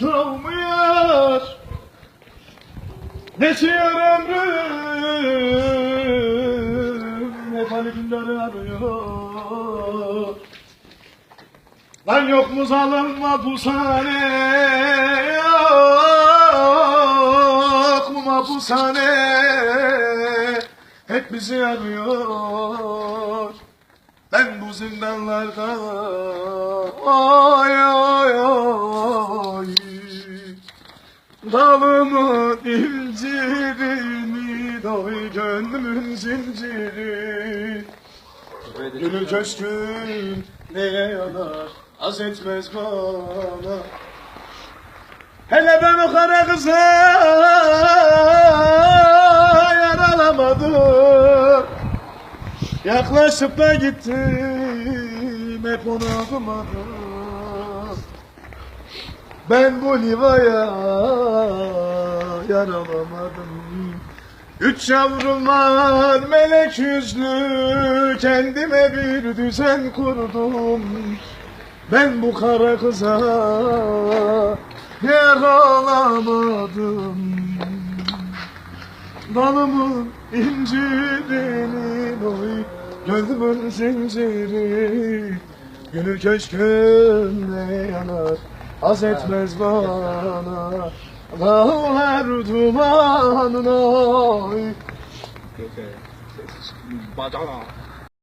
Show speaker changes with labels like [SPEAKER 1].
[SPEAKER 1] soğumuyor Geçiyor ömrüm. Aynı günleri arıyor. Lan yok mu zalim mahpushane Yok mu mahpushane Hep bizi arıyor. Ben bu zindanlarda Oy oy oy Dalımın incirini Doy gönlümün zinciri Gönül köşkün neye yanar Az etmez bana. Hele ben o kara kıza Yaralamadım. Yaklaşıp da gittim Hep onu alamadım Ben bu livaya Yaralamadım Üç yavrum var melek yüzlü. Kendime bir düzen kurdum. Ben bu kara kıza Yaralamadım Dalımın incirini oy Gönlümün zinciri. Gönül köşkümde yanar Az etmez bana Dağlar dumanına.
[SPEAKER 2] Badana